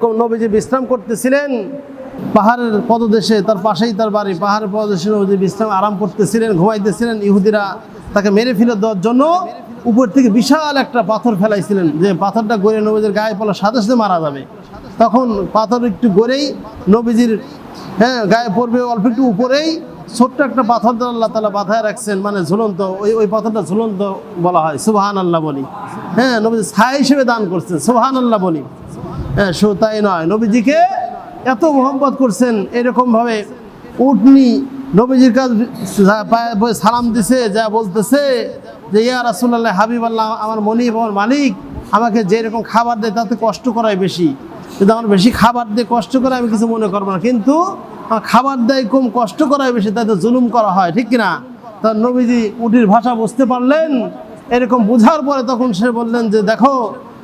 নবীজি বিশ্রাম করতেছিলেন। পাহাড়ের পদদেশে, তার পাশেই তার বাড়ি। পাহাড়ের পদদেশে নবীজি বিশ্রাম আরাম করতেছিলেন, ঘুমাইতেছিলেন। ইহুদিরা তাকে মেরে ফেলে দেওয়ার জন্য উপর থেকে বিশাল একটা পাথর ফেলাইছিলেন যে পাথরটা গড়ে নবীজির গায়ে পড়ার সাথে সাথে মারা যাবে। তখন পাথর একটু গড়েই নবীজির হ্যাঁ গায়ে পড়বে অল্প একটু উপরেই ছোট্ট একটা পাথর আল্লাহ তালা বাধায় রাখছেন মানে ঝুলন্ত, ওই ওই পাথরটা ঝুলন্ত বলা হয় সুবাহান আল্লাহ বলি। হ্যাঁ নবীজি ছায়া হিসেবে দান করছেন সুবাহান আল্লাহ বলি। তাই নয়, নবীজিকে এত মোহাম্মত করছেন এরকমভাবে উটনি নবীজির যা বয়ে সালাম দিছে, যা বলতেছে যে, ইয়া রাসুল্লাহ হাবিব আল্লাহ আমার মনিব, আমার মালিক, আমাকে যেরকম খাবার দেয় তাতে কষ্ট করায় বেশি। কিন্তু আমার বেশি খাবার দিয়ে কষ্ট করে, আমি কিছু মনে করব না। কিন্তু খাবার দেয় কম, কষ্ট করায় বেশি, তাতে জুলুম করা হয়, ঠিক কিনা? তার নবীজি উটির ভাষা বুঝতে পারলেন। এরকম বুঝার পরে তখন সে বললেন যে, দেখো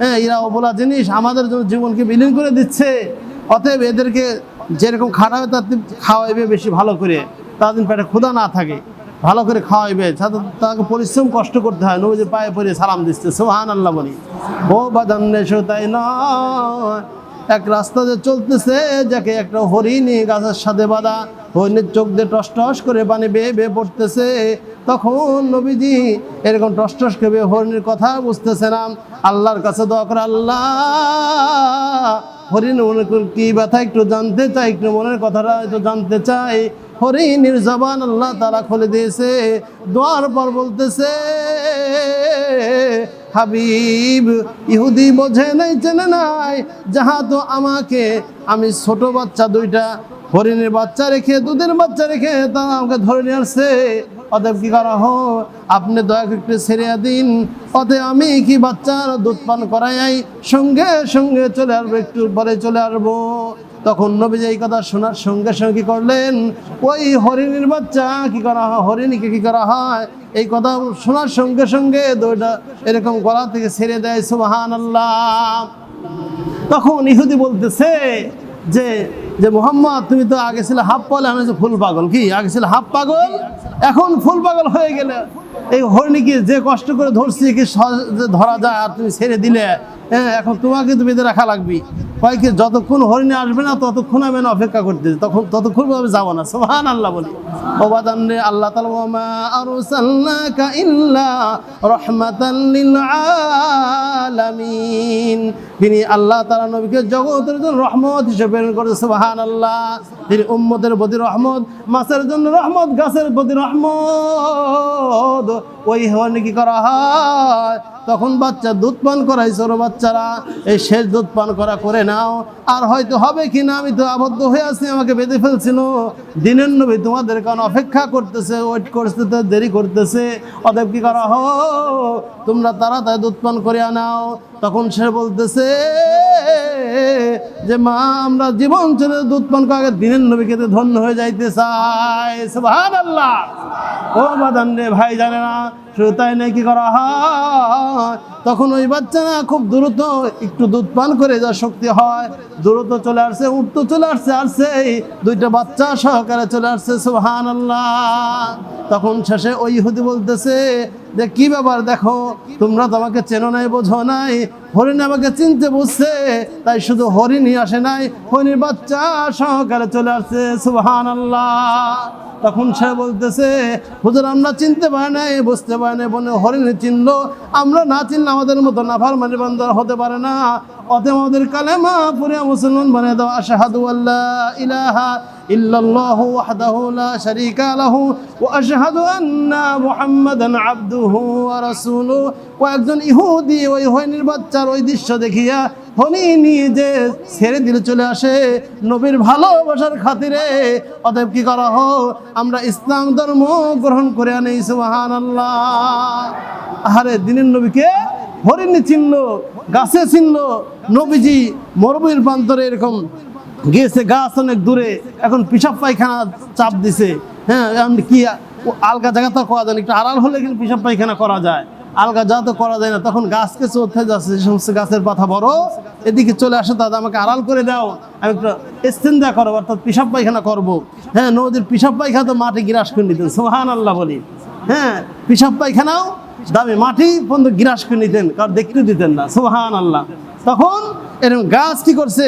হ্যাঁ এরা অবলা জিনিস, আমাদের জীবনকে বিলীন করে দিচ্ছে। অতএব এদেরকে যেরকম খাওয়াবে তার খাওয়াইবে বেশি ভালো করে। তাদের পেটে ক্ষুধা না থাকে, ভালো করে খাওয়াইবে। তাকে পরিশ্রম কষ্ট করতে হয়। নবীজি পায়ে পরে সালাম দিচ্ছে সোহান আল্লাহ বলি। ও বাদান তাই নয়, এক রাস্তা দিয়ে চলতেছে, যাকে একটা হরিণী গাছের সাথে বাঁধা। হরিণের চোখ দিয়ে টস টস করে পানি বেয়ে বেয়ে পড়তেছে। তখন নবীজি এরকম টস টস করে হরিণের কথা বুঝতেছে না। আল্লাহর কাছে দোয়া করে, আল্লাহ, হরিণ মনে কি ব্যথা, একটু জানতে চাই, একটু মনের কথাটা একটু জানতে চাই। হরিণের জবান আল্লাহ তারা খুলে দিয়েছে, দোয়ার পর বলতেছে, হাবিব, ইহুদি বোঝে নাই, চেনে নাই, যাহা তো আমাকে, আমি ছোট বাচ্চা দুইটা, হরিণের বাচ্চা রেখে, দুধের বাচ্চা রেখে তারা আমাকে ধরে নিয়ে আসছে। অতএব কি করা হোক আপনি দয়া একটু ছেড়ে দিন। অতএব আমি কি বাচ্চার দুধ পান করাই সঙ্গে সঙ্গে চলে আসব, একটু পরে চলে আসব? তখন নবী এই কথা শোনার সঙ্গে সঙ্গে কি করলেন? ওই হরিণীর বাচ্চা কি করা হয়? হরিণীকে কি করা হয়? এই কথা শোনার সঙ্গে সঙ্গে দুইটা এরকম গলা থেকে ছেড়ে দেয় সুবাহান আল্লাহ তখন ইহুদি বলতেছে যে যে মোহাম্মদ, তুমি তো আগে ছিল হাফ পাগল আমি ফুল পাগল। কি? আগে ছিল হাফ পাগল, এখন ফুল পাগল হয়ে গেলে। এই হরিণীকে যে কষ্ট করে ধরছি কি ধরা যায় আর তুমি ছেড়ে দিলে হ্যাঁ এখন তোমাকে তুমি রাখা লাগবে কয়েকে যতক্ষণ হরিণে আসবে না, ততক্ষণ আমি অপেক্ষা করতে তখন, ততক্ষণ আমি যাব না। সোহান আল্লাহ বলি। অবাদান রে আল্লাহ আলামিন। তিনি আল্লাহ তালা নবীকে জগতের জন্য রহমত হিসেবে প্রেরণ করেছে সোহান আল্লাহ তিনি উম্মতের প্রতি রহমত, মাছের জন্য রহমত, গাছের প্রতি রহমত। ওই হওয়ানি কি করা হয়? তখন বাচ্চা দুধ পান করাই ছোট বাচ্চারা। এই শেষ দুধ পান করা করে নাও। আর হয়তো হবে কি না, আমি তো আবদ্ধ হয়ে আছি, আমাকে বেঁধে ফেলছিল। দিনের নবী তোমাদের কারণ অপেক্ষা করতেছে ওয়েট করতেছে দেরি করতেছে। অতএব কি করা হো তোমরা তাড়াতাড়ি দুধ পান করে আনাও তখন সে বলতেছে যে মা, আমরা জীবন ছেড়ে দুধ পান করে দিনের নবী খেতে ধন্য হয়ে যাইতে চাই। ও বাদান রে ভাই জানে না, শুধু তাই নাই কি করা হয়? তখন ওই বাচ্চারা খুব দ্রুত একটু দুধ পান করে যা শক্তি হয়। দ্রুত চলে আসছে, উঠতে চলে আসছে আসছে দুইটা বাচ্চা সহকারে চলে আসছে সুহান তখন শেষে ওই ইহুদি বলতেছে, যে কি ব্যাপার দেখো, তোমরা তো আমাকে চেনো নাই, বোঝো নাই। হরিণ আমাকে চিনতে বুঝছে, তাই শুধু হরিণই আসে নাই। হরিণের বাচ্চা সহকারে চলে আসছে সুহান তখন সে বলতেছে, হুজুর, আমরা চিনতে পারি নাই, বুঝতে পারি নাই, বনে হরিণে চিনলো। আমরা না চিনলে আমাদের মতো নাফার মানে বান্দার হতে পারে না। অতএব আমাদের কালেমা পুরে মুসলমান বানিয়ে দাও। আশাহাদু আল্লাহ ইলাহা ইল্লাল্লাহু ওয়াহদাহু লা শারীকা লাহু ওয়া আশহাদু আন্না মুহাম্মাদান আবদুহু ওয়া রাসূলুহু। কয়েকজন ইহুদি ওই হরিণের বাচ্চার ওই দৃশ্য দেখিয়া হনি যে ছেড়ে দিলে চলে আসে নবীর ভালোবাসার খাতিরে। অতএব কি করা হোক? আমরা ইসলাম ধর্ম গ্রহণ করে আনি সুবাহান আল্লাহ আহারে, দিনের নবীকে হরিণী চিনল গাছে চিনল নবীজি মরবীর প্রান্তরে এরকম গিয়েছে, গাছ অনেক দূরে, এখন পিসাব পায়খানা চাপ দিছে। হ্যাঁ কি আলগা জায়গা তো করা যায় না, একটু আড়াল হলে কিন্তু পিসাব পায়খানা করা যায়। আলগা যা তো করা যায় না, তখন গাছকে চলতে যাচ্ছে, যে সমস্ত গাছের পাতা বড়, এদিকে চলে আসে, দাদা, আমাকে আড়াল করে দাও, আমি একটু স্তেন্দা করব, অর্থাৎ পিসাব পায়খানা করব। হ্যাঁ নদীর পিসাব পায়খানা তো মাটি গ্রাস করে নিতেন সোহান আল্লাহ বলি। হ্যাঁ পিসাব পায়খানাও দামে মাটি পর্যন্ত গ্রাস করে নিতেন, কারণ দেখতে দিতেন না। সোহান আল্লাহ তখন এরকম গাছ কি করছে?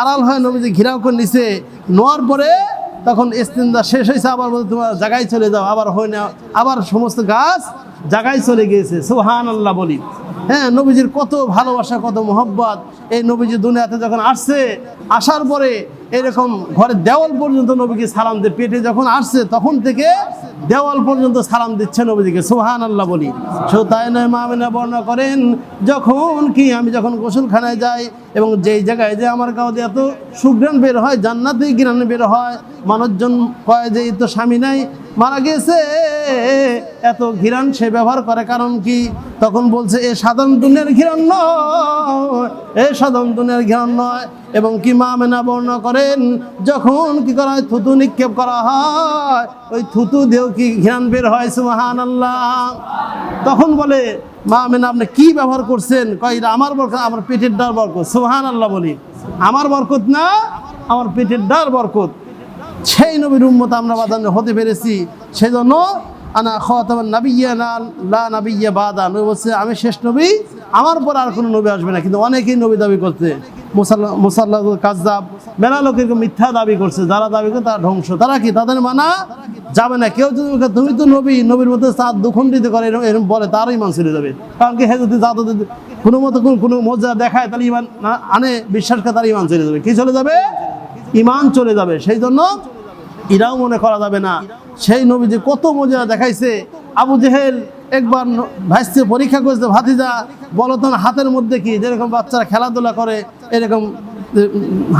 আড়াল হয়ে নবীজি ঘিরাও করে নিছে। নোয়ার পরে তখন ইস্তিন্দা শেষ হয়েছে আবার বলতে তোমার জায়গায় চলে যাও, আবার হয় না। আবার সমস্ত গাছ জায়গায় চলে গিয়েছে। সোহান আল্লাহ বলি। হ্যাঁ নবীজির কত ভালোবাসা, কত মোহব্বত। এই নবীজি দুনিয়াতে যখন আসছে, আসার পরে এরকম ঘরের দেওয়াল পর্যন্ত নবীকে সালাম দিয়ে, পেটে যখন আসছে, তখন থেকে দেওয়াল পর্যন্ত সালাম দিচ্ছে নবীজিকে। সোহান আল্লাহ বলি। তাই নয় মামিনা বর্ণনা করেন, যখন কি আমি যখন গোসলখানায় যাই এবং যেই জায়গায় যে আমার কাউকে এত সুগ্রাণ বের হয়, জান্নাতেই গ্রাণ বের হয়, মানুষজন কয় যে তো স্বামী নাই মারা গেছে, এত ঘিরান সে ব্যবহার করে কারণ কি? তখন বলছে, এ সাধারণ দুনের ঘিরান নয়, এ সাধারণ দুনের ঘিরান নয়। এবং কি মা মেনা বর্ণনা করেন, যখন কি করা হয়, থুতু নিক্ষেপ করা হয়, ওই থুতু দিয়েও কি ঘিরান বের হয়? সুহান আল্লাহ তখন বলে, মা মেনা, আপনি কি ব্যবহার করছেন? কয় আমার বরকত, আমার পেটের ডার বরকত। সুহান আল্লাহ বলি, আমার বরকত না, আমার পেটের ডার বরকত। সেই নবীর উম্মত আমরা বাদান হতে পেরেছি। সেজন্য আনা খাতামান নাবিয়্যা না লা নাবিয়্যা বাদা। নবী বলছে, আমি শেষ নবী, আমার পর আর কোনো নবী আসবে না। কিন্তু অনেকেই নবী দাবি করছে। মুসাল্লা মুসাল্লা কাজদাব মেলা লোকের মিথ্যা দাবি করছে। যারা দাবি করে তারা ধ্বংস। তারা কি তাদের মানা যাবে না? কেউ যদি তুমি তো নবী, নবীর মধ্যে তার দুখণ্ডিত করে, এরকম এরকম বলে তারও ইমান চলে যাবে। কারণ কি, হে যদি যদি কোনো মতো কোনো মজা দেখায়, তাহলে ইমান আনে, বিশ্বাস করে তার ইমান চলে যাবে। কি চলে যাবে? ইমান চলে যাবে, সেই জন্য এরাও মনে করা যাবে না। সেই নবী যে কত মজা দেখাইছে। আবু জেহেল একবার ভাইসতে পরীক্ষা করেছে, ভাতিজা বলো তো হাতের মধ্যে কি? যেরকম বাচ্চারা খেলাধুলা করে, এরকম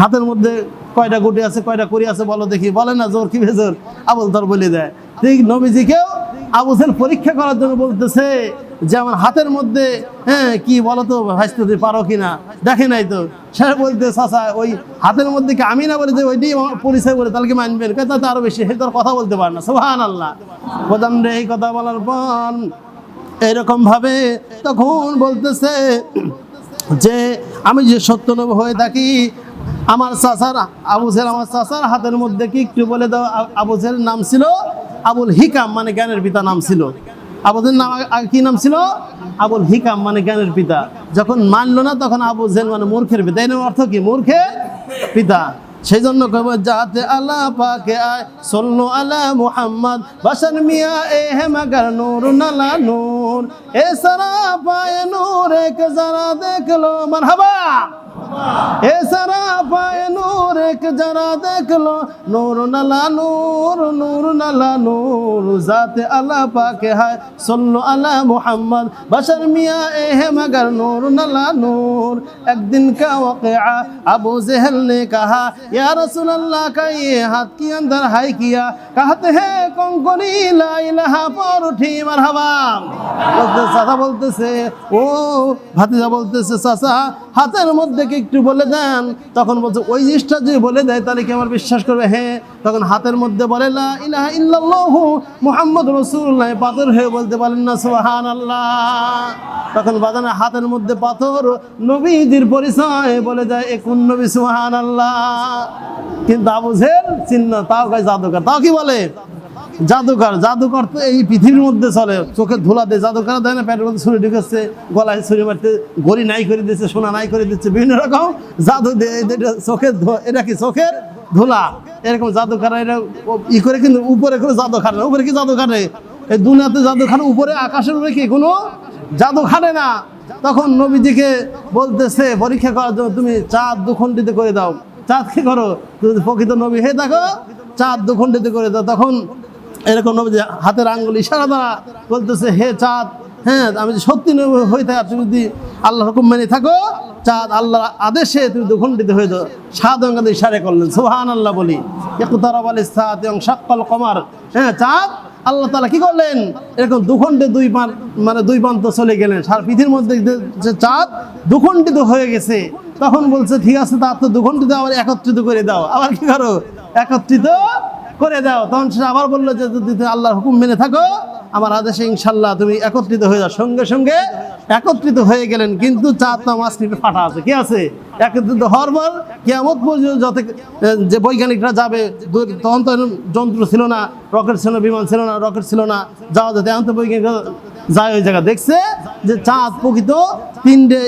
হাতের মধ্যে কয়টা গুটি আছে, কয়টা করি আছে, বলো দেখি। বলে না, জোর কি বেজোর? আবুল তোর বলে দেয়। ঠিক নবীজিকেও আবু জেহেল পরীক্ষা করার জন্য বলতেছে যে আমার হাতের মধ্যে হ্যাঁ কি বলতো তো ভাইসতে তুই পারো কিনা দেখে নাই তো। সে বলতে চাচা, ওই হাতের মধ্যে কি আমি না বলে যে আমার পরিচয় বলে, তাহলে কি মানবেন? তাতে আরও বেশি, সে তো কথা বলতে পারে না। সোহান আল্লাহ প্রধান রে, এই কথা বলার পর এরকম ভাবে তখন বলতেছে যে আমি যে সত্য নব হয়ে থাকি, আমার চাচার আবুজের আমার চাচার হাতের মধ্যে কি একটু বলে দাও, আ- আবু নাম ছিল আবুল হিকাম মানে জ্ঞানের পিতা নাম ছিল। আবুদের নাম কি নাম ছিল? আবুল হিকাম মানে জ্ঞানের পিতা। যখন মানলো না, তখন আবু জেল মানে মূর্খের পিতা। এর অর্থ কি? মূর্খের পিতা। সেই জন্য কব যাতে আল্লাহ পাকে আয়, সল্লো আলা মুহাম্মদ বাসান মিয়া এ হে মগর নূর, নালা নূর। এ সারা পায়ে নূর এক যারা দেখল। মারহাবা! এছাড়া নূর, এক যারা দেখল, নূর নালা নূর নূর নালা নূর, জাতে পাকে হায় মুহাম্মদ, বাশার মিয়া মগর, নূর নালা নূর, একদিন কা ওয়াকিআ আবু জেহেল নে কাহা, ইয়া রাসূল কা ইয়ে হাত কি अंदर হাই কিয়া, কাহতে হে কঙ্কনি, লা ইলাহা, পর উঠি মারহাবা। বলতে বলতেছে, ও ভাতিজা বলতেছে সাসা হাতের মধ্যে কি একটু বলে দেন। তখন বলছে, ওই জিনিসটা যদি বলে দেয়, তাহলে কি আমার বিশ্বাস করবে? হ্যাঁ। তখন হাতের মধ্যে বলে, লা ইলাহা ইল্লাল্লাহু মুহাম্মদ রাসূলুল্লাহ। পাথর হয়ে বলতে পারেন না, সুবহানাল্লাহ। তখন বাজানের হাতের মধ্যে পাথর নবীজির পরিচয় বলে যায় এ কোন নবী, সুবহানাল্লাহ। কিন্তু আবু জেল চিহ্ন, তাও কয় জাদুকর। তাও কি বলে? জাদুকর জাদুকর তো এই পৃথিবীর মধ্যে চলে। চোখে ধুলা দেয় জাদুকর দেয় না, পেটের মধ্যে ছুরি ঢুকেছে, গলায় ছুরি মারতে, গড়ি নাই করে দিচ্ছে সোনা নাই করে দিচ্ছে, বিভিন্ন রকম জাদু দিয়ে চোখের এটা কি চোখের ধুলা? এরকম জাদুকর এটা ই করে কিন্তু উপরে কোনো জাদু খাটে উপরে কি জাদু খাটে এই দুনিয়াতে জাদু খাটে উপরে আকাশের উপরে কি কোনো জাদু খাটে না? তখন নবীজিকে বলতেছে, পরীক্ষা করার জন্য তুমি চাঁদ দুখণ্ডিত করে দাও। চাঁদ কি করো? তুমি প্রকৃত নবী। হে দেখো, চাঁদ দুখণ্ডিত করে দাও। তখন এরকম নবীজি হাতের আঙ্গুল ইশারা দ্বারা বলতেছে, হে চাঁদ হ্যাঁ আমি যদি সত্যি হয়ে থাকি তুমি যদি আল্লাহর হুকুম মেনে থাকো, চাঁদ আল্লাহর আদেশে তুমি দুখণ্ডিত হয়ে যাও। সাত অঙ্গাতে ইশারে করলেন সুহান আল্লাহ বলি। একতারাব আল এবং সাক্কাল কমার। হ্যাঁ চাঁদ, আল্লাহ তালা কি করলেন? এরকম দুখণ্ডে দুই মানে দুই প্রান্ত চলে গেলেন। সারা পৃথিবীর মধ্যে যে চাঁদ দুখণ্ডিত হয়ে গেছে, তখন বলছে, ঠিক আছে তার তো দুখণ্ডিত আবার একত্রিত করে দাও। আবার কি করো? একত্রিত করে দাও। তখন সে আবার বলল যে, যদি আল্লাহর হুকুম মেনে থাকো, আমার আদেশে ইনশাল্লাহ তুমি একত্রিত হয়ে যাও। সঙ্গে সঙ্গে একত্রিত হয়ে গেলেন, কিন্তু চাঁদ তো মাঝখানে ফাটা আছে। কি আছে? একত্রিত হওয়ার পর কেমন পর্যন্ত যত যে বৈজ্ঞানিকরা যাবে তখন তো যন্ত্র ছিল না, রকেট ছিল না, বিমান ছিল না, রকেট ছিল না, যাওয়া যেতে। এখন তো বৈজ্ঞানিকরা যায় ওই জায়গা দেখছে যে চাঁদ প্রকৃত পিণ্ডে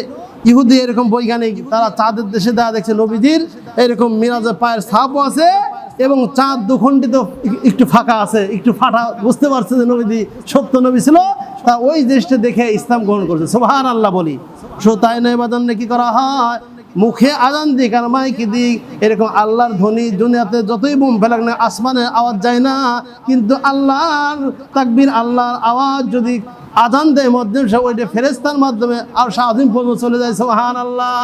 ইহুদি এরকম বৈজ্ঞানিক, তারা চাঁদের দেশে দেওয়া দেখছে নবীজির, এরকম মিরাজের পায়ের ছাপও আছে এবং চাঁদ দুখণ্ডিত একটু ফাঁকা আছে, একটু ফাটা, বুঝতে পারছে যে নবীজি সত্য নবী ছিল? তা ওই দেশটা দেখে ইসলাম গ্রহণ করছে। সোহান আল্লাহ বলি। সো তাই নয় বাদন কি করা হয়? মুখে আজান দিক আর মাইকে দিক, এরকম আল্লাহর ধ্বনি দুনিয়াতে যতই বোম ফেলাক না আসমানে আওয়াজ যায় না। কিন্তু আল্লাহর তাকবির, আল্লাহর আওয়াজ যদি আজান দেয় মধ্যম সে ওইটা ফেরেস্তার মাধ্যমে আর সারাদিন পর্যন্ত চলে যায় সোহান আল্লাহ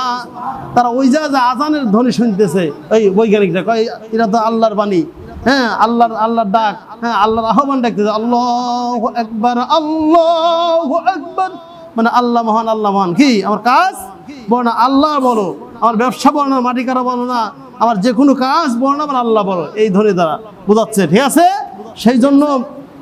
তারা ওই যা যে আজানের ধ্বনি শুনতেছে ওই বৈজ্ঞানিকরা, কয়, এরা তো আল্লাহর বাণী। হ্যাঁ আল্লাহর আল্লাহর ডাক হ্যাঁ আল্লাহর আহ্বান ডাকতেছে, আল্লাহ একবার আল্লাহ একবার মানে আল্লাহ মহান আল্লাহ মহান। কি? আমার কাজ? বলো না, আল্লাহ বলো। আমার ব্যবসা বলো না, মাটি কাটা বলো না। আমার যে কোনো কাজ বলো না আমার আল্লাহ বলো। এই ধ্বনি দ্বারা বোঝাচ্ছে, ঠিক আছে? সেই জন্য